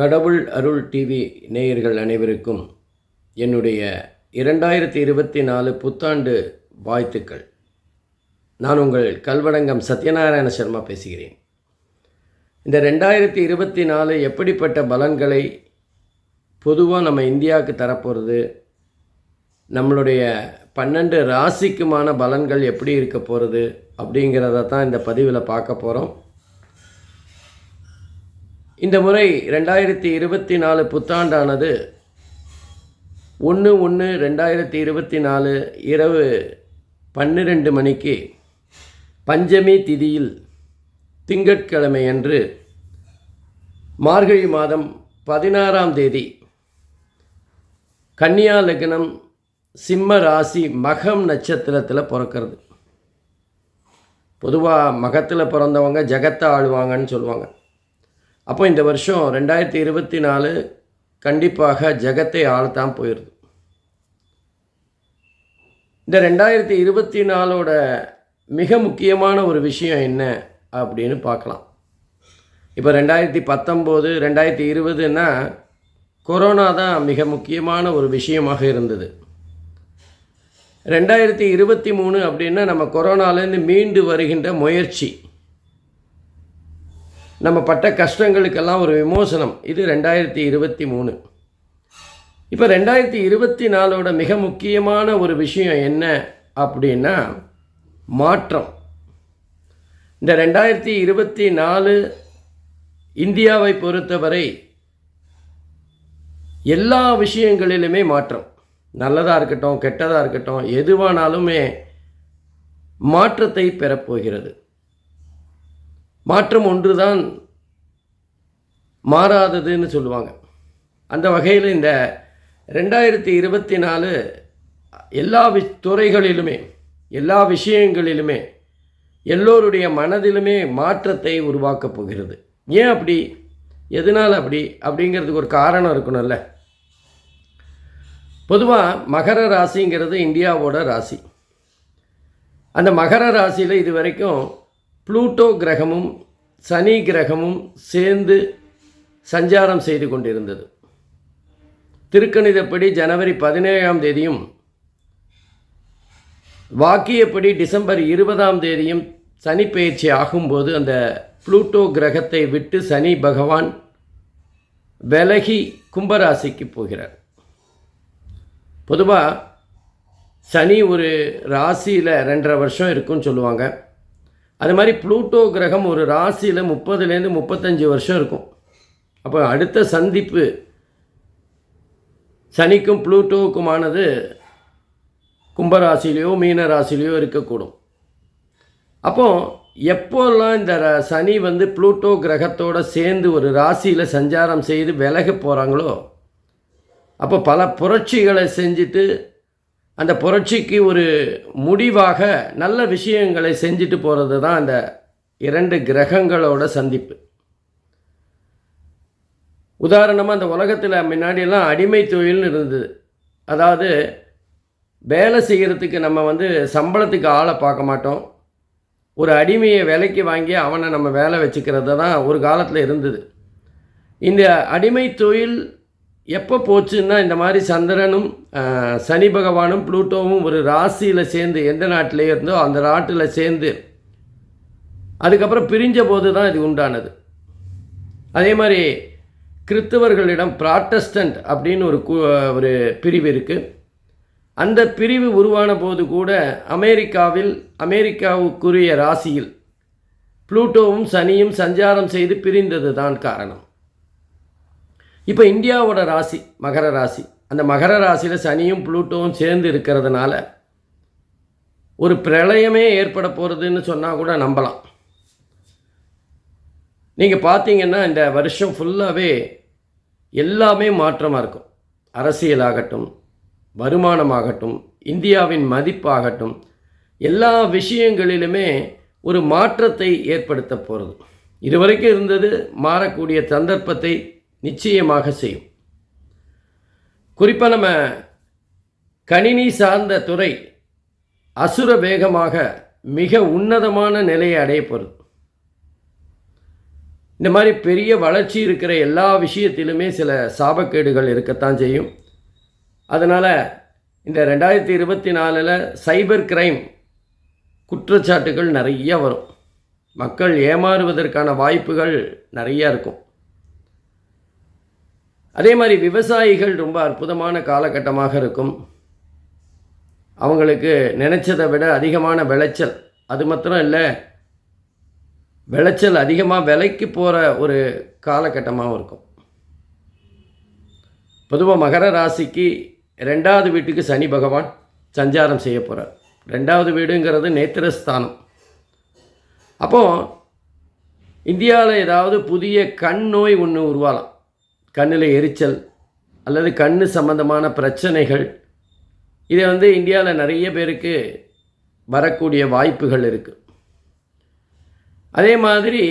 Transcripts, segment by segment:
கடவுள் அருள் டிவி நேயர்கள் அனைவருக்கும் என்னுடைய இரண்டாயிரத்தி இருபத்தி நாலு புத்தாண்டு வாழ்த்துக்கள். நான் உங்கள் கல்வடங்கம் சத்யநாராயண சர்மா பேசுகிறேன். இந்த ரெண்டாயிரத்தி இருபத்தி நாலு எப்படிப்பட்ட பலன்களை பொதுவாக நம்ம இந்தியாவுக்கு தரப்போகிறது நம்மளுடைய பன்னெண்டு ராசிக்குமான பலன்கள் எப்படி இருக்க போகிறது அப்படிங்கிறத தான் இந்த பதிவில் பார்க்க போகிறோம் இந்த முறை ரெண்டாயிரத்தி இருபத்தி நாலு புத்தாண்டானது ஒன்று ஒன்று ரெண்டாயிரத்தி இருபத்தி நாலு இரவு பன்னிரெண்டு மணிக்கு பஞ்சமி திதியில் திங்கட்கிழமை அன்று மார்கழி மாதம் பதினாறாம் தேதி கன்னியா லக்னம் சிம்ம ராசி மகம் நட்சத்திரத்தில் பிறக்கிறது. பொதுவாக மகத்தில் பிறந்தவங்க ஜகத்தை ஆளுவாங்கன்னு சொல்லுவாங்க. அப்போ இந்த வருஷம் ரெண்டாயிரத்தி இருபத்தி நாலு கண்டிப்பாக ஜகத்தை ஆளத்தான் போயிடுது. இந்த ரெண்டாயிரத்தி இருபத்தி நாலோட மிக முக்கியமான ஒரு விஷயம் என்ன அப்படின்னு பார்க்கலாம். இப்போ ரெண்டாயிரத்தி பத்தொம்போது ரெண்டாயிரத்தி இருபதுன்னா கொரோனா தான் மிக முக்கியமான ஒரு விஷயமாக இருந்தது. ரெண்டாயிரத்தி இருபத்தி மூணு அப்படின்னா நம்ம கொரோனாலேருந்து மீண்டு வருகின்ற முயற்சி. நம்ம பட்ட கஷ்டங்களுக்கெல்லாம் ஒரு விமோசனம். இது ரெண்டாயிரத்தி இருபத்தி மூணு. இப்போ ரெண்டாயிரத்தி இருபத்தி நாலோட மிக முக்கியமான ஒரு விஷயம் என்ன அப்படின்னா மாற்றம். இந்த ரெண்டாயிரத்தி இருபத்தி நாலு இந்தியாவை பொறுத்தவரை எல்லா விஷயங்களிலுமே மாற்றம். நல்லதாக இருக்கட்டும் கெட்டதாக இருக்கட்டும் எதுவானாலுமே மாற்றத்தை பெறப்போகிறது. மாற்றம் ஒன்றுதான் மாறாததுன்னு சொல்லுவாங்க. அந்த வகையில் இந்த ரெண்டாயிரத்தி இருபத்தி நாலு எல்லா வி துறைகளிலுமே எல்லா விஷயங்களிலுமே எல்லோருடைய மனதிலுமே மாற்றத்தை உருவாக்கப் போகிறது. ஏன் அப்படி? எதனால் அப்படி? அப்படிங்கிறதுக்கு ஒரு காரணம் இருக்கணும்ல. பொதுவாக மகர ராசிங்கிறது இந்தியாவோட ராசி. அந்த மகர ராசியில் இது வரைக்கும் ப்ளூட்டோ கிரகமும் சனி கிரகமும் சேர்ந்து சஞ்சாரம் செய்து கொண்டிருந்தது. திருக்கணிதப்படி ஜனவரி பதினேழாம் தேதியும் வாக்கியப்படி டிசம்பர் இருபதாம் தேதியும் சனி பயிற்சி ஆகும்போது அந்த ப்ளூட்டோ கிரகத்தை விட்டு சனி பகவான் விலகி கும்பராசிக்கு போகிறார். பொதுவாக சனி ஒரு ராசியில் ரெண்டரை வருஷம் இருக்குன்னு சொல்லுவாங்க. அது மாதிரி ப்ளூட்டோ கிரகம் ஒரு ராசியில் முப்பதுலேருந்து முப்பத்தஞ்சு வருஷம் இருக்கும். அப்போ அடுத்த சந்திப்பு சனிக்கும் ப்ளூட்டோவுக்குமானது கும்பராசிலேயோ மீன ராசிலேயோ இருக்கக்கூடும். அப்போ எப்போல்லாம் இந்த சனி வந்து ப்ளூட்டோ கிரகத்தோடு சேர்ந்து ஒரு ராசியில் சஞ்சாரம் செய்து விலக போகிறாங்களோ அப்போ பல புரட்சிகளை செஞ்சுட்டு அந்த புரட்சிக்கு ஒரு முடிவாக நல்ல விஷயங்களை செஞ்சுட்டு போகிறது தான் அந்த இரண்டு கிரகங்களோட சந்திப்பு. உதாரணமாக அந்த உலகத்தில் முன்னாடியெல்லாம் அடிமை தொழில்னு இருந்தது. அதாவது வேலை செய்கிறதுக்கு நம்ம வந்து சம்பளத்துக்கு ஆளை பார்க்க மாட்டோம். ஒரு அடிமையை விலைக்கு வாங்கி அவனை நம்ம வேலை வச்சுக்கிறது தான் ஒரு காலத்தில் இருந்தது. இந்த அடிமை தொழில் எப்போ போச்சுன்னா இந்த மாதிரி சந்திரனும் சனி பகவானும் ப்ளூட்டோவும் ஒரு ராசியில் சேர்ந்து எந்த நாட்டிலே இருந்தோ அந்த நாட்டில் சேர்ந்து அதுக்கப்புறம் பிரிஞ்ச போது தான் இது உண்டானது. அதே மாதிரி கிறிஸ்தவர்களிடம் ப்ராட்டஸ்டன்ட் அப்படின்னு ஒரு கு ஒரு பிரிவு இருக்குது அந்த பிரிவு உருவான போது கூட அமெரிக்காவில் அமெரிக்காவுக்குரிய ராசியில் ப்ளூட்டோவும் சனியும் சஞ்சாரம் செய்து பிரிந்தது தான் காரணம். இப்போ இந்தியாவோட ராசி மகர ராசி. அந்த மகர ராசியில் சனியும் புளூட்டோவும் சேர்ந்து இருக்கிறதுனால ஒரு பிரளயமே ஏற்பட போகிறதுன்னு சொன்னால் கூட நம்பலாம். நீங்கள் பார்த்தீங்கன்னா இந்த வருஷம் ஃபுல்லாகவே எல்லாமே மாற்றமாக இருக்கும். அரசியலாகட்டும் வருமானமாகட்டும் இந்தியாவின் மதிப்பாகட்டும் எல்லா விஷயங்களிலுமே ஒரு மாற்றத்தை ஏற்படுத்த போகிறது இதுவரைக்கும் இருந்தது மாறக்கூடிய சந்தர்ப்பத்தை நிச்சயமாக செய்யும். குறிப்பாக நம்ம கணினி சார்ந்த துறை அசுர வேகமாக மிக உன்னதமான நிலையை அடைய போகிறது இந்த மாதிரி பெரிய வளர்ச்சி இருக்கிற எல்லா விஷயத்திலுமே சில சாபக்கேடுகள் இருக்கத்தான் செய்யும். அதனால் இந்த ரெண்டாயிரத்தி இருபத்தி நாலில் சைபர் கிரைம் குற்றச்சாட்டுகள் நிறைய வரும். மக்கள் ஏமாறுவதற்கான வாய்ப்புகள் நிறையா இருக்கும். அதே மாதிரி விவசாயிகள் ரொம்ப அற்புதமான காலகட்டமாக இருக்கும். அவங்களுக்கு நினச்சதை விட அதிகமான விளைச்சல் அது மாத்திரம் இல்லை விளைச்சல் அதிகமாக விலைக்கு போகிற ஒரு காலகட்டமாகவும் இருக்கும். பொதுவாக மகர ராசிக்கு ரெண்டாவது வீட்டுக்கு சனி பகவான் சஞ்சாரம் செய்ய போகிறார் ரெண்டாவது வீடுங்கிறது நேத்திரஸ்தானம். அப்போது இந்தியாவில் ஏதாவது புதிய கண் நோய் ஒன்று உருவாகலாம் கண்ணில் எரிச்சல் அல்லது கண் சம்பந்தமான பிரச்சனைகள். இதை வந்து இந்தியாவில் நிறைய பேருக்கு வரக்கூடிய வாய்ப்புகள் இருக்குது அதே மாதிரி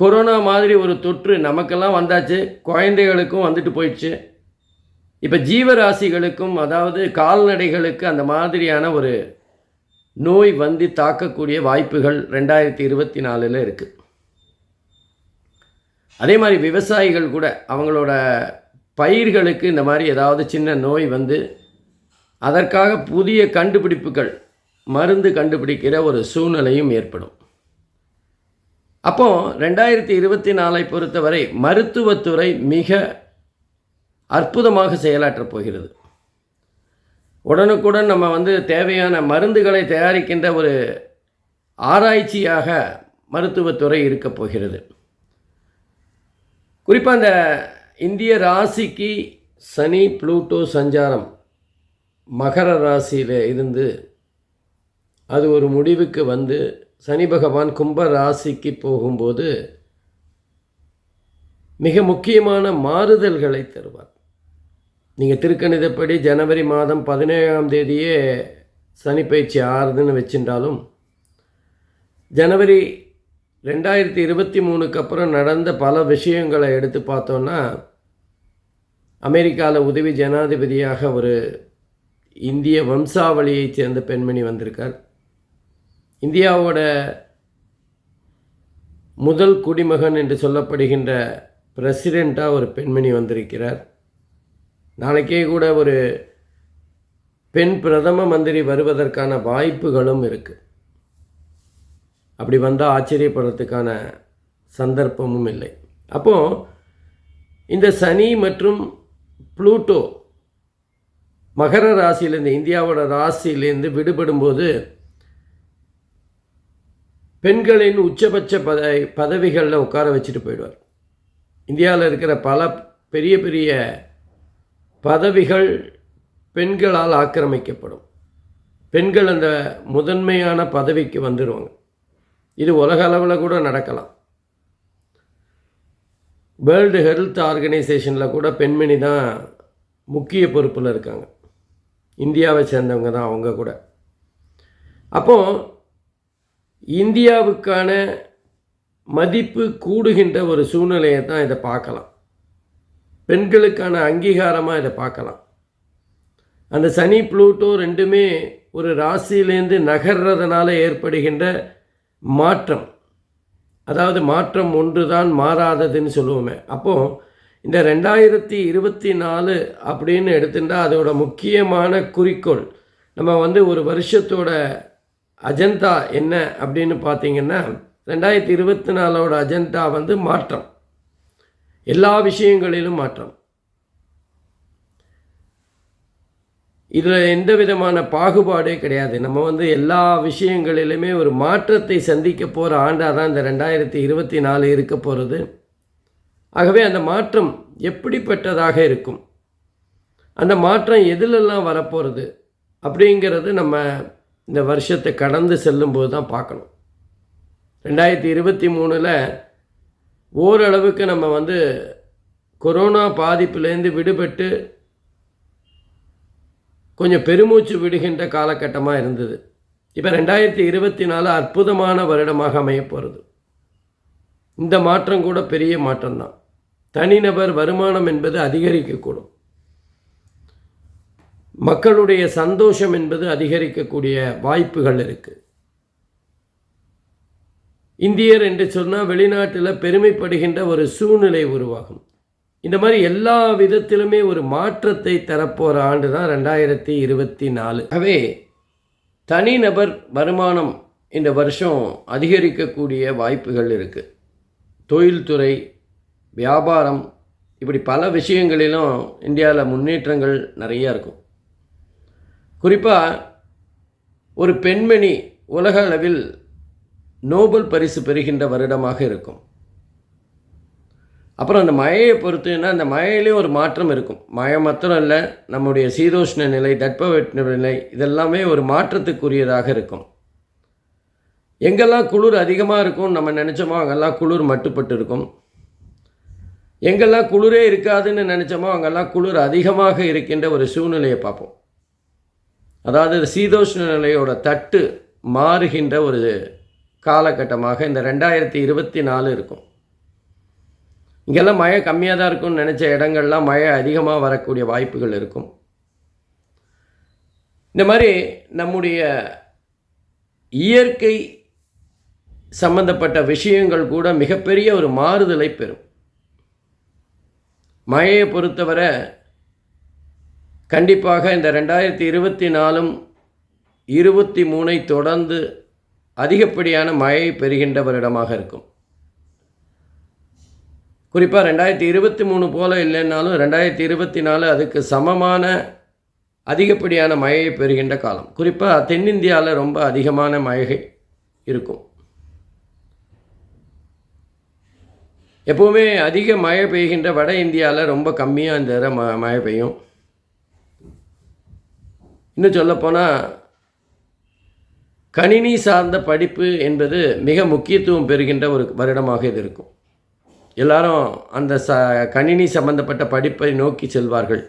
கொரோனா மாதிரி ஒரு தொற்று நமக்கெல்லாம் வந்தாச்சு. குழந்தைகளுக்கும் வந்துட்டு போயிடுச்சு. இப்போ ஜீவராசிகளுக்கும் அதாவது கால்நடைகளுக்கு அந்த மாதிரியான ஒரு நோய் வந்து தாக்கக்கூடிய வாய்ப்புகள் ரெண்டாயிரத்தி இருபத்தி நாலில் இருக்குது அதே மாதிரி விவசாயிகள் கூட அவங்களோட பயிர்களுக்கு இந்த மாதிரி ஏதாவது சின்ன நோய் வந்து அதற்காக புதிய கண்டுபிடிப்புகள் மருந்து கண்டுபிடிக்கிற ஒரு சூழ்நிலையும் ஏற்படும். அப்போ ரெண்டாயிரத்தி இருபத்தி நாலை பொறுத்தவரை மருத்துவத்துறை மிக அற்புதமாக செயலாற்றப் போகிறது. உடனுக்குடன் நம்ம வந்து தேவையான மருந்துகளை தயாரிக்கின்ற ஒரு ஆராய்ச்சியாக மருத்துவத்துறை இருக்கப் போகிறது. குறிப்பாக அந்த இந்திய ராசிக்கு சனி ப்ளூட்டோ சஞ்சாரம் மகர ராசியில் இருந்து அது ஒரு முடிவுக்கு வந்து சனி பகவான் கும்ப ராசிக்கு போகும்போது மிக முக்கியமான மாறுதல்களை தருவார். நீங்கள் திருக்கணிதப்படி ஜனவரி மாதம் பதினேழாம் தேதியே சனி பயிற்சி ஆறுதுன்னு வச்சுட்டாலும் ஜனவரி ரெண்டாயிரத்தி இருபத்தி மூணுக்கு அப்புறம் நடந்த பல விஷயங்களை எடுத்து பார்த்தோன்னா அமெரிக்காவில் உதவி ஜனாதிபதியாக ஒரு இந்திய வம்சாவளியைச் சேர்ந்த பெண்மணி வந்திருக்கார். இந்தியாவோட முதல் குடிமகன் என்று சொல்லப்படுகின்ற பிரசிடெண்ட்டாக ஒரு பெண்மணி வந்திருக்கிறார். நாளைக்கே கூட ஒரு பெண் பிரதம மந்திரி வருவதற்கான வாய்ப்புகளும் இருக்குது அப்படி வந்தால் ஆச்சரியப்படுறதுக்கான சந்தர்ப்பமும் இல்லை. அப்போது இந்த சனி மற்றும் ப்ளூட்டோ மகர ராசியிலேருந்து இந்தியாவோட ராசியிலேருந்து விடுபடும்போது பெண்களின் உச்சபட்ச பத பதவிகளில் உட்கார வச்சுட்டு போயிடுவார். இந்தியாவில் இருக்கிற பல பெரிய பெரிய பதவிகள் பெண்களால் ஆக்கிரமிக்கப்படும். பெண்கள் அந்த முதன்மையான பதவிக்கு வந்துடுவாங்க இது உலக அளவில் கூட நடக்கலாம். வேர்ல்டு ஹெல்த் ஆர்கனைசேஷனில் கூட பெண்மணி தான் முக்கிய பொறுப்பில் இருக்காங்க. இந்தியாவை சேர்ந்தவங்க தான் அவங்க கூட. அப்போது இந்தியாவுக்கான மதிப்பு கூடுகின்ற ஒரு சூழ்நிலையை தான் இதை பார்க்கலாம். பெண்களுக்கான அங்கீகாரமாக இதை பார்க்கலாம். அந்த சனி ப்ளூட்டோ ரெண்டுமே ஒரு ராசியிலேருந்து நகர்றதுனால ஏற்படுகின்ற மாற்றம். அதாவது மாற்றம் ஒன்று தான் மாறாததுன்னு சொல்லுவோமே. அப்போது இந்த ரெண்டாயிரத்தி இருபத்தி நாலு அப்படின்னு எடுத்துட்டால் அதோட முக்கியமான குறிக்கோள் நம்ம வந்து ஒரு வருஷத்தோட அஜெண்டா என்ன அப்படின்னு பார்த்தீங்கன்னா ரெண்டாயிரத்தி இருபத்தி நாலோட அஜெண்டா வந்து மாற்றம். எல்லா விஷயங்களிலும் மாற்றம். இதில் எந்த விதமான பாகுபாடே கிடையாது. நம்ம வந்து எல்லா விஷயங்களிலுமே ஒரு மாற்றத்தை சந்திக்க போகிற ஆண்டாக தான் இந்த ரெண்டாயிரத்தி இருபத்தி நாலு இருக்க போகிறது ஆகவே அந்த மாற்றம் எப்படிப்பட்டதாக இருக்கும்? அந்த மாற்றம் எதிலெல்லாம் வரப்போகிறது அப்படிங்கிறது நம்ம இந்த வருஷத்தை கடந்து செல்லும்போது தான் பார்க்கணும். ரெண்டாயிரத்தி இருபத்தி மூணில் ஓரளவுக்கு நம்ம வந்து கொரோனா பாதிப்புலேருந்து விடுபட்டு கொஞ்சம் பெருமூச்சு விடுகின்ற காலகட்டமாக இருந்தது. இப்போ ரெண்டாயிரத்தி இருபத்தி நாலு அற்புதமான வருடமாக அமையப்போகிறது இந்த மாற்றம் கூட பெரிய மாற்றம்தான் தனிநபர் வருமானம் என்பது அதிகரிக்கக்கூடும். மக்களுடைய சந்தோஷம் என்பது அதிகரிக்கக்கூடிய வாய்ப்புகள் இருக்குது இந்தியர் என்று சொன்னால் வெளிநாட்டில் பெருமைப்படுகின்ற ஒரு சூழ்நிலை உருவாகும். இந்த மாதிரி எல்லா விதத்திலுமே ஒரு மாற்றத்தை தரப்போகிற ஆண்டு தான் ரெண்டாயிரத்தி இருபத்தி நாலு. ஆகவே தனிநபர் வருமானம் இந்த வருஷம் அதிகரிக்கக்கூடிய வாய்ப்புகள் இருக்குது தொழில்துறை வியாபாரம் இப்படி பல விஷயங்களிலும் இந்தியாவில் முன்னேற்றங்கள் நிறையா இருக்கும். குறிப்பாக ஒரு பெண்மணி உலக அளவில் நோபல் பரிசு பெறுகின்ற வருடமாக இருக்கும். அப்புறம் அந்த மழையை பொறுத்துன்னா அந்த மழையிலையும் ஒரு மாற்றம் இருக்கும். மழை மாத்திரம் இல்லை நம்முடைய சீதோஷ்ண நிலை தட்பவெட்ப நிலை இதெல்லாமே ஒரு மாற்றத்துக்குரியதாக இருக்கும். எங்கெல்லாம் குளிர் அதிகமாக இருக்கும் நம்ம நினச்சோமோ அங்கெல்லாம் குளிர் மட்டுப்பட்டு இருக்கும். எங்கெல்லாம் குளிரே இருக்காதுன்னு நினச்சோமோ அங்கெல்லாம் குளிர் அதிகமாக இருக்கின்ற ஒரு சூழ்நிலையை பார்ப்போம். அதாவது சீதோஷ்ண நிலையோட தட்டு மாறுகின்ற ஒரு காலகட்டமாக இந்த ரெண்டாயிரத்தி இருபத்தி நாலு இருக்கும். இங்கெல்லாம் மழை கம்மியாக தான் இருக்கும்னு நினச்ச இடங்கள்லாம் மழை அதிகமாக வரக்கூடிய வாய்ப்புகள் இருக்கும். இந்த மாதிரி நம்முடைய இயற்கை சம்பந்தப்பட்ட விஷயங்கள் கூட மிகப்பெரிய ஒரு மாறுதலை பெறும். மழையை பொறுத்தவரை கண்டிப்பாக இந்த ரெண்டாயிரத்தி இருபத்தி நாலும் இருபத்தி மூணை தொடர்ந்து அதிகப்படியான மழை பெறுகின்ற வருடமாக இருக்கும். குறிப்பாக ரெண்டாயிரத்தி இருபத்தி மூணு போல் இல்லைன்னாலும் ரெண்டாயிரத்தி இருபத்தி நாலு அதுக்கு சமமான அதிகப்படியான மழையை பெறுகின்ற காலம். குறிப்பாக தென்னிந்தியாவில் ரொம்ப அதிகமான மழை இருக்கும். எப்போவுமே அதிக மழை பெய்கின்ற வட இந்தியாவில் ரொம்ப கம்மியாக இந்த தடவை ம மழை பெய்யும். இன்னும் சொல்லப்போனால் கணினி சார்ந்த படிப்பு என்பது மிக முக்கியத்துவம் பெறுகின்ற ஒரு வருடமாக இது இருக்கும். எல்லாரும் அந்த ச கணினி சம்பந்தப்பட்ட படிப்பை நோக்கி செல்வார்கள்.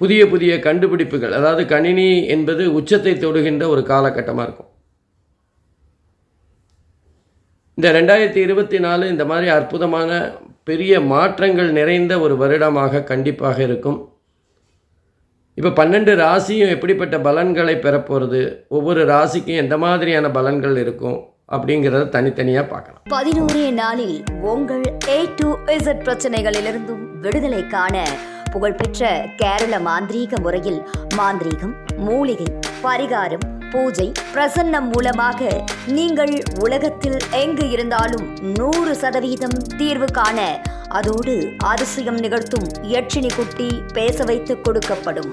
புதிய புதிய கண்டுபிடிப்புகள் அதாவது கணினி என்பது உச்சத்தை தொடுகின்ற ஒரு காலகட்டமாக இருக்கும். இந்த ரெண்டாயிரத்தி இருபத்தி நாலு இந்த மாதிரி அற்புதமான பெரிய மாற்றங்கள் நிறைந்த ஒரு வருடமாக கண்டிப்பாக இருக்கும். இப்போ பன்னெண்டு ராசியும் எப்படிப்பட்ட பலன்களை பெறப்போகிறது ஒவ்வொரு ராசிக்கும் எந்த மாதிரியான பலன்கள் இருக்கும்? அப்படிங்கிறத தனித்தனியாக பார்க்கலாம். பதினோரே நாளில் உங்கள் ஏ டு இசட் பிரச்சனைகளிலிருந்தும் விடுதலை காண புகழ்பெற்ற கேரள மாந்திரீக முறையில் மாந்திரீகம் மூலிகை பரிகாரம் பூஜை பிரசன்னம் மூலமாக நீங்கள் உலகத்தில் எங்கு இருந்தாலும் நூறு சதவீதம் தீர்வு காண அதோடு அதிசயம் நிகழ்த்தும் யட்சினி குட்டி பேச வைத்து கொடுக்கப்படும்.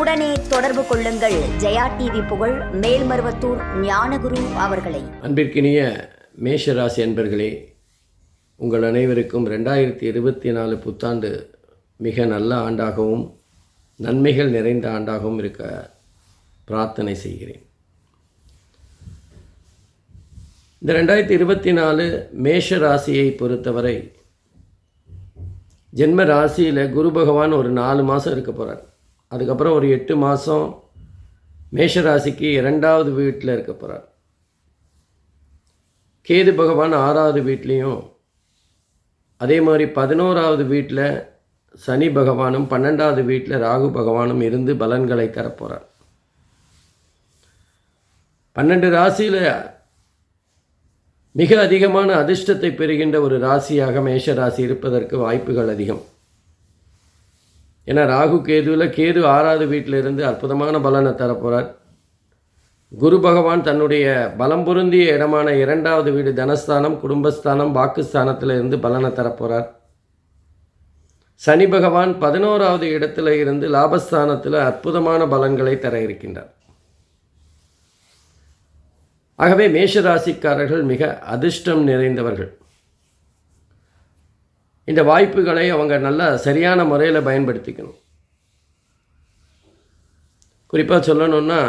உடனே தொடர்பு கொள்ளுங்கள். ஜெயா டிவி புகழ் மேல்மருவத்தூர் ஞானகுரு அவர்களை. அன்பிற்கினிய மேஷராசி அன்பர்களே உங்கள் அனைவருக்கும் ரெண்டாயிரத்தி இருபத்தி நாலு புத்தாண்டு மிக நல்ல ஆண்டாகவும் நன்மைகள் நிறைந்த ஆண்டாகவும் இருக்க பிரார்த்தனை செய்கிறேன். இந்த ரெண்டாயிரத்தி இருபத்தி நாலு மேஷ ராசியை பொறுத்தவரை ஜென்ம ராசியில் குரு பகவான் ஒரு நாலு மாதம் இருக்க போகிறார் அதுக்கப்புறம் ஒரு எட்டு மாதம் மேஷ ராசிக்கு இரண்டாவது வீட்டில் இருக்க போகிறார் கேது பகவான் ஆறாவது வீட்லேயும் அதே மாதிரி பதினோராவது வீட்டில் சனி பகவானும் பன்னெண்டாவது வீட்டில் ராகு பகவானும் இருந்து பலன்களை தரப்போகிறார் பன்னெண்டு ராசியில் மிக அதிகமான அதிர்ஷ்டத்தை பெறுகின்ற ஒரு ராசியாக மேஷ ராசி இருப்பதற்கு வாய்ப்புகள் அதிகம். ஏன்னா ராகு கேதுவில் கேது ஆறாவது வீட்டில் இருந்து அற்புதமான பலனை தரப்போகிறார் குரு பகவான் தன்னுடைய பலம் பொருந்திய இடமான இரண்டாவது வீடு தனஸ்தானம் குடும்பஸ்தானம் வாக்குஸ்தானத்தில் இருந்து பலனை தரப்போகிறார் சனி பகவான் பதினோராவது இடத்துல இருந்து லாபஸ்தானத்தில் அற்புதமான பலன்களை தர இருக்கின்றார். ஆகவே மேஷராசிக்காரர்கள் மிக அதிர்ஷ்டம் நிறைந்தவர்கள். இந்த வாய்ப்புகளை அவங்க நல்லா சரியான முறையில் பயன்படுத்திக்கணும். குறிப்பாக சொல்லணுன்னா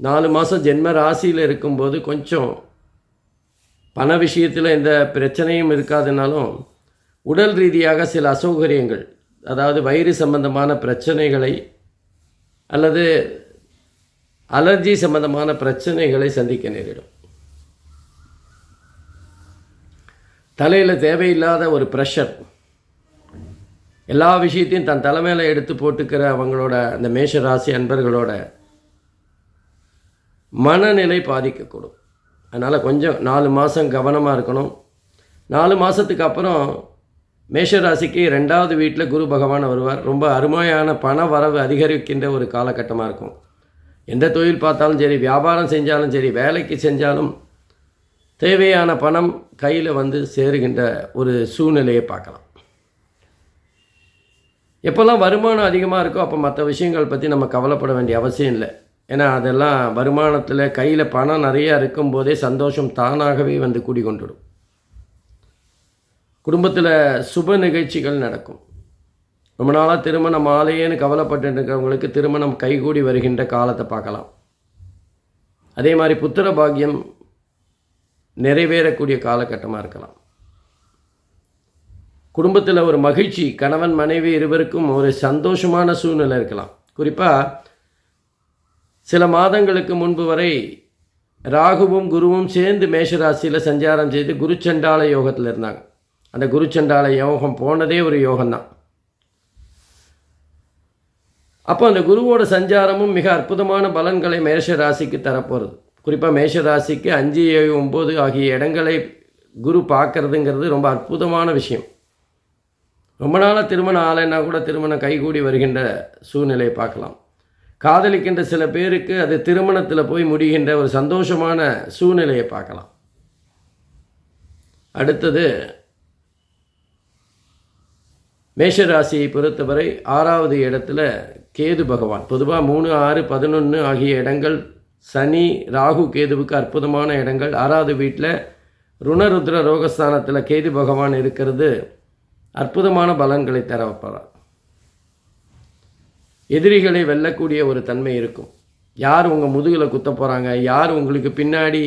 நாலு மாதம் ஜென்ம ராசியில் இருக்கும்போது கொஞ்சம் பண விஷயத்தில் எந்த பிரச்சனையும் இருக்காதுனாலும் உடல் ரீதியாக சில அசௌகரியங்கள் அதாவது வயிறு சம்பந்தமான பிரச்சனைகளை அல்லது அலர்ஜி சம்பந்தமான பிரச்சனைகளை சந்திக்க நேரிடும். தலையில் தேவையில்லாத ஒரு ப்ரெஷர் எல்லா விஷயத்தையும் தன் தலைமையில் எடுத்து போட்டுக்கிற அவங்களோட அந்த மேஷ ராசி அன்பர்களோட மனநிலை பாதிக்கக்கூடும். அதனால் கொஞ்சம் நாலு மாதம் கவனமாக இருக்கணும். நாலு மாதத்துக்கு அப்புறம் மேஷராசிக்கு ரெண்டாவது வீட்டில் குரு பகவான் வருவார். ரொம்ப அருமையான பண வரவு அதிகரிக்கின்ற ஒரு காலகட்டமாக இருக்கும். எந்த தொழில் பார்த்தாலும் சரி வியாபாரம் செஞ்சாலும் சரி வேலைக்கு செஞ்சாலும் தேவையான பணம் கையில் வந்து சேருகின்ற ஒரு சூழ்நிலையை பார்க்கலாம். எப்போல்லாம் வருமானம் அதிகமாக இருக்கோ அப்போ மற்ற விஷயங்கள் பற்றி நம்ம கவலைப்பட வேண்டிய அவசியம் இல்லை. ஏன்னா அதெல்லாம் வருமானத்தில் கையில் பணம் நிறையா இருக்கும்போதே சந்தோஷம் தானாகவே வந்து குடிகொண்டுடும் குடும்பத்தில் சுப நிகழ்ச்சிகள் நடக்கும். ரொம்ப நாளாக திருமணம் ஆலையேன்னு கவலைப்பட்டு இருக்கிறவங்களுக்கு திருமணம் கைகூடி வருகின்ற காலத்தை பார்க்கலாம். அதே மாதிரி புத்திர பாக்கியம் நிறைவேறக்கூடிய காலகட்டமாக இருக்கலாம். குடும்பத்தில் ஒரு மகிழ்ச்சி கணவன் மனைவி இருவருக்கும் ஒரு சந்தோஷமான சூழ்நிலை இருக்கலாம். குறிப்பாக சில மாதங்களுக்கு முன்பு வரை ராகுவும் குருவும் சேர்ந்து மேஷராசியில் சஞ்சாரம் செய்து குருச்சண்டால யோகத்தில் இருந்தாங்க. அந்த குருச்சண்டால யோகம் போனதே ஒரு யோகம்தான். அப்போ அந்த குருவோட சஞ்சாரமும் மிக அற்புதமான பலன்களை மேஷ ராசிக்கு தரப்போகிறது குறிப்பாக மேஷ ராசிக்கு அஞ்சு ஏழு ஒம்பது ஆகிய இடங்களை குரு பார்க்கறதுங்கிறது ரொம்ப அற்புதமான விஷயம். ரொம்ப நாளாக திருமணம் ஆலைன்னா கூட திருமணம் கைகூடி வருகின்ற சூழ்நிலையை பார்க்கலாம். காதலிக்கின்ற சில பேருக்கு அது திருமணத்தில் போய் முடிகின்ற ஒரு சந்தோஷமான சூழ்நிலையை பார்க்கலாம். அடுத்தது மேஷராசியை பொறுத்தவரை ஆறாவது இடத்துல கேது பகவான். பொதுவாக மூணு ஆறு பதினொன்று ஆகிய இடங்கள் சனி ராகு கேதுவுக்கு அற்புதமான இடங்கள். ஆறாவது வீட்டில் ருணருத்ர ரோகஸ்தானத்தில் கேது பகவான் இருக்கிறது. அற்புதமான பலன்களை தர எதிரிகளை வெல்லக்கூடிய ஒரு தன்மை இருக்கும். யார் உங்கள் முதுகில் குத்த போகிறாங்க யார் உங்களுக்கு பின்னாடி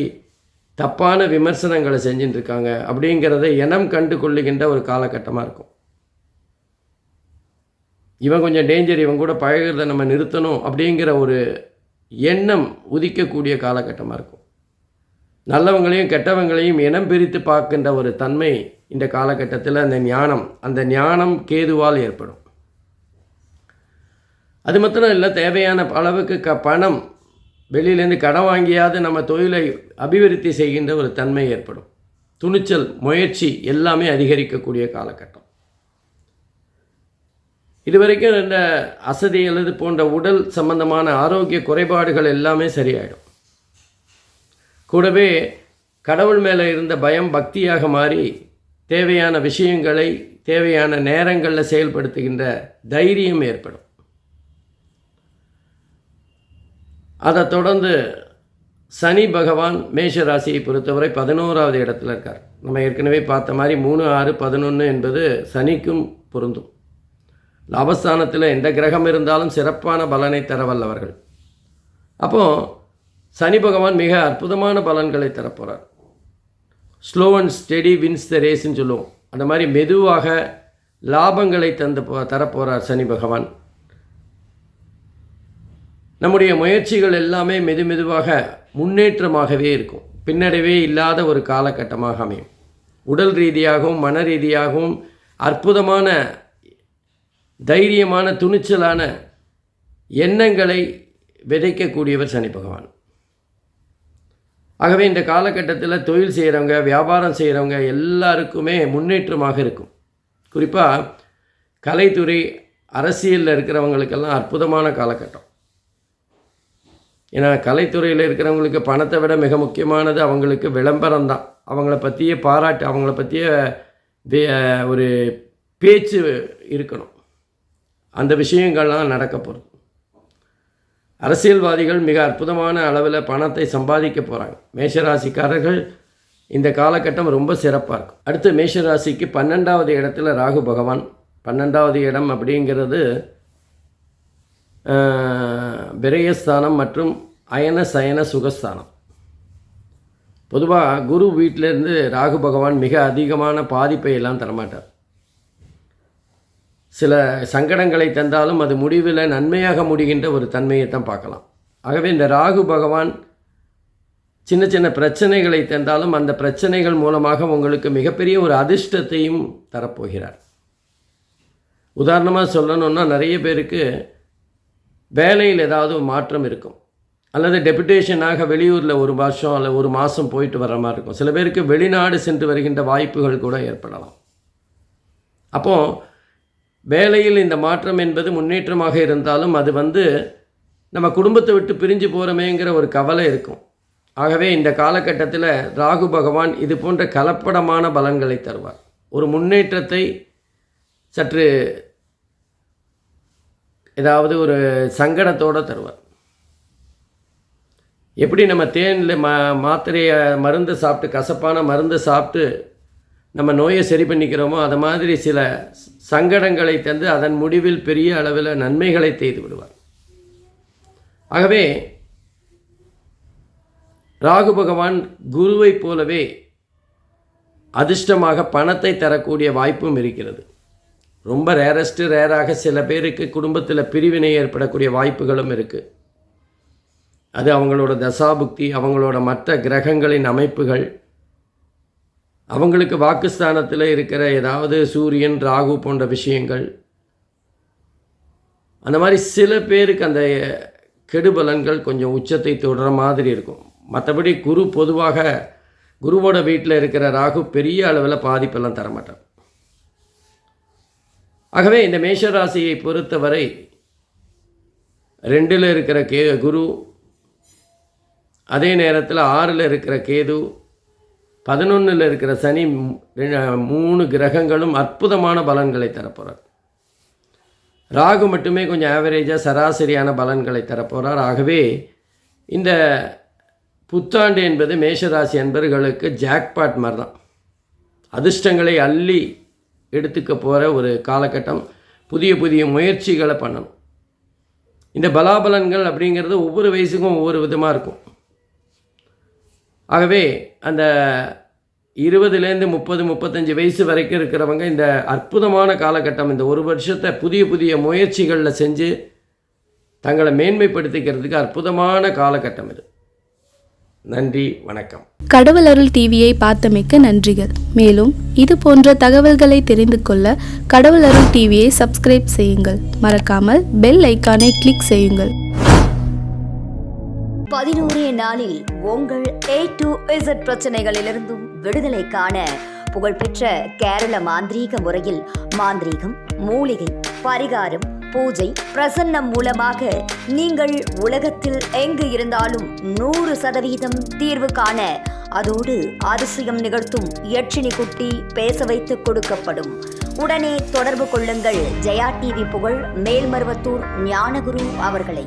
தப்பான விமர்சனங்களை செஞ்சுட்டு இருக்காங்க அப்படிங்கிறத இனம் கண்டு கொள்ளுகின்ற ஒரு காலகட்டமாக இருக்கும். இவன் கொஞ்சம் டேஞ்சர் இவன் கூட பழகிறத நம்ம நிறுத்தணும் அப்படிங்கிற ஒரு எண்ணம் உதிக்கக்கூடிய காலகட்டமாக இருக்கும். நல்லவங்களையும் கெட்டவங்களையும் இனம் பிரித்து பார்க்கின்ற ஒரு தன்மை இந்த காலகட்டத்தில் அந்த ஞானம் அந்த ஞானம் கேதுவால் ஏற்படும். அது மாத்திரம் இல்லை தேவையான அளவுக்கு க பணம் வெளியிலேருந்து கடன் வாங்கியாவது நம்ம தொழிலை அபிவிருத்தி செய்கின்ற ஒரு தன்மை ஏற்படும். துணிச்சல் முயற்சி எல்லாமே அதிகரிக்கக்கூடிய காலகட்டம். இதுவரைக்கும் இந்த அசதி அல்லது போன்ற உடல் சம்பந்தமான ஆரோக்கிய குறைபாடுகள் எல்லாமே சரியாயிடும். கூடவே கடவுள் மேலே இருந்த பயம் பக்தியாக மாறி தேவையான விஷயங்களை தேவையான நேரங்களில் செயல்படுத்துகின்ற தைரியம் ஏற்படும். அதை தொடர்ந்து சனி பகவான் மேஷ ராசியை பொறுத்தவரை பதினோராவது இடத்துல இருக்கார். நம்ம ஏற்கனவே பார்த்த மாதிரி மூணு ஆறு பதினொன்று என்பது சனிக்கும் பொருந்தும். லாபஸ்தானத்தில் எந்த கிரகம் இருந்தாலும் சிறப்பான பலனை தர வல்லவர்கள் அப்போது சனி பகவான் மிக அற்புதமான பலன்களை தரப்போகிறார் slow and steady wins the ரேஸ்ன்னு சொல்லுவோம். அந்த மாதிரி மெதுவாக லாபங்களை தந்து போ தரப்போகிறார் சனி பகவான். நம்முடைய முயற்சிகள் எல்லாமே மெது மெதுவாக முன்னேற்றமாகவே இருக்கும். பின்னடைவே இல்லாத ஒரு காலகட்டமாக அமையும். உடல் ரீதியாகவும் மன ரீதியாகவும் அற்புதமான தைரியமான துணிச்சலான எண்ணங்களை விதைக்கக்கூடியவர் சனி பகவான். ஆகவே இந்த காலகட்டத்தில் தொழில் செய்கிறவங்க வியாபாரம் செய்கிறவங்க எல்லாருக்குமே முன்னேற்றமாக இருக்கும். குறிப்பாக கலைத்துறை அரசியலில் இருக்கிறவங்களுக்கெல்லாம் அற்புதமான காலகட்டம். ஏன்னா கலைத்துறையில் இருக்கிறவங்களுக்கு பணத்தை விட மிக முக்கியமானது அவங்களுக்கு விளம்பரம் தான். அவங்கள பற்றிய பாராட்டு அவங்கள பற்றிய வே- ஒரு பேச்சு இருக்கணும். அந்த விஷயங்கள்லாம் நடக்க போகிறது அரசியல்வாதிகள் மிக அற்புதமான அளவில் பணத்தை சம்பாதிக்க போகிறாங்க மேஷராசிக்காரர்கள் இந்த காலகட்டம் ரொம்ப சிறப்பாக இருக்கும். அடுத்து மேஷராசிக்கு பன்னெண்டாவது இடத்துல ராகு பகவான். பன்னெண்டாவது இடம் அப்படிங்கிறது ஆஹ், விரயஸ்தானம் மற்றும் அயன சயன சுகஸ்தானம். பொதுவாக குரு வீட்டிலேருந்து ராகு பகவான் மிக அதிகமான பாதிப்பை எல்லாம் தரமாட்டார். சில சங்கடங்களை தந்தாலும் அது முடிவில் நன்மையாக முடிகின்ற ஒரு தன்மையை தான் பார்க்கலாம். ஆகவே இந்த ராகு பகவான் சின்ன சின்ன பிரச்சனைகளை தந்தாலும் அந்த பிரச்சனைகள் மூலமாக உங்களுக்கு மிகப்பெரிய ஒரு அதிர்ஷ்டத்தையும் தரப்போகிறார். உதாரணமாக சொல்லணும்னா நிறைய பேருக்கு வேலையில் ஏதாவது மாற்றம் இருக்கும். அல்லது டெபுடேஷனாக வெளியூரில் ஒரு வருஷம் அல்லது ஒரு மாதம் போயிட்டு வர மாதிரி இருக்கும். சில பேருக்கு வெளிநாடு சென்று வருகின்ற வாய்ப்புகள் கூட ஏற்படலாம். அப்போது வேலையில் இந்த மாற்றம் என்பது முன்னேற்றமாக இருந்தாலும் அது வந்து நம்ம குடும்பத்தை விட்டு பிரிஞ்சு போகிறோமேங்கிற ஒரு கவலை இருக்கும். ஆகவே இந்த காலகட்டத்தில் ராகு பகவான் இது போன்ற கலப்படமான பலன்களை தருவார். ஒரு முன்னேற்றத்தை சற்று ஏதாவது ஒரு சங்கடத்தோடு தருவார். எப்படி நம்ம தேனில் ம மாத்திரையை மருந்து சாப்பிட்டு கசப்பான மருந்து சாப்பிட்டு நம்ம நோயை சரி பண்ணிக்கிறோமோ அது மாதிரி சில சங்கடங்களை தந்து அதன் முடிவில் பெரிய அளவில் நன்மைகளை செய்து விடுவார். ஆகவே ராகு பகவான் குருவைப் போலவே அதிர்ஷ்டமாக பணத்தை தரக்கூடிய வாய்ப்பும் இருக்கிறது. ரொம்ப ரேரஸ்ட்டு ரேராக சில பேருக்கு குடும்பத்தில் பிரிவினை ஏற்படக்கூடிய வாய்ப்புகளும் இருக்குது அது அவங்களோட தசாபுக்தி அவங்களோட மற்ற கிரகங்களின் அமைப்புகள் அவங்களுக்கு வாக்குஸ்தானத்தில் இருக்கிற ஏதாவது சூரியன் ராகு போன்ற விஷயங்கள். அந்த மாதிரி சில பேருக்கு அந்த கெடுபலன்கள் கொஞ்சம் உச்சத்தை தொடர மாதிரி இருக்கும். மற்றபடி குரு பொதுவாக குருவோட வீட்டில் இருக்கிற ராகு பெரிய அளவில் பாதிப்பெல்லாம் தரமாட்டார். ஆகவே இந்த மேஷராசியை பொறுத்தவரை ரெண்டில் இருக்கிற கே குரு அதே நேரத்தில் ஆறில் இருக்கிற கேது பதினொன்றில் இருக்கிற சனி மூணு கிரகங்களும் அற்புதமான பலன்களை தரப்போகிறார் ராகு மட்டுமே கொஞ்சம் ஆவரேஜாக சராசரியான பலன்களை தரப்போகிறார் ஆகவே இந்த புத்தாண்டு என்பது மேஷராசி அன்பர்களுக்கு ஜாக்பாட் மாதிரி தான் அதிர்ஷ்டங்களை அள்ளி எடுத்துக்க போகிற ஒரு காலகட்டம். புதிய புதிய முயற்சிகளை பண்ணணும். இந்த பலாபலன்கள் அப்படிங்கிறது ஒவ்வொரு வயசுக்கும் ஒவ்வொரு விதமாக இருக்கும். ஆகவே அந்த இருபதுலேருந்து முப்பது முப்பத்தஞ்சு வயசு வரைக்கும் இருக்கிறவங்க இந்த அற்புதமான காலகட்டம் இந்த ஒரு வருஷத்தை புதிய புதிய முயற்சிகளில் செஞ்சு தங்களை மேன்மைப்படுத்திக்கிறதுக்கு அற்புதமான காலகட்டம் இது. நன்றி வணக்கம். கடவுள் அருள் டிவியை பார்த்தமைக்க நன்றிகள். மேலும் இது போன்ற தகவல்களை தெரிந்து கொள்ள கடவுள் அருள் டிவியை சப்ஸ்கிரைப் செய்யுங்கள். மறக்காமல் பெல் ஐக்கானை கிளிக் செய்யுங்கள். பதினோரே நாளில் உங்கள் ஏ டு இசட் பிரச்சனைகளிலிருந்தும் விடுதலை காண புகழ்பெற்ற கேரள மாந்திரீக முறையில் மாந்திரீகம் மூலிகை பரிகாரம் பூஜை பிரசன்னம் மூலமாக நீங்கள் உலகத்தில் எங்கு இருந்தாலும் நூறு சதவீதம் தீர்வு காண அதோடு அதிசயம் நிகழ்த்தும் யட்சினி குட்டி பேச வைத்து கொடுக்கப்படும். உடனே தொடர்பு கொள்ளுங்கள். ஜெயா டிவி புகழ் மேல்மருவத்தூர் ஞானகுரு அவர்களை.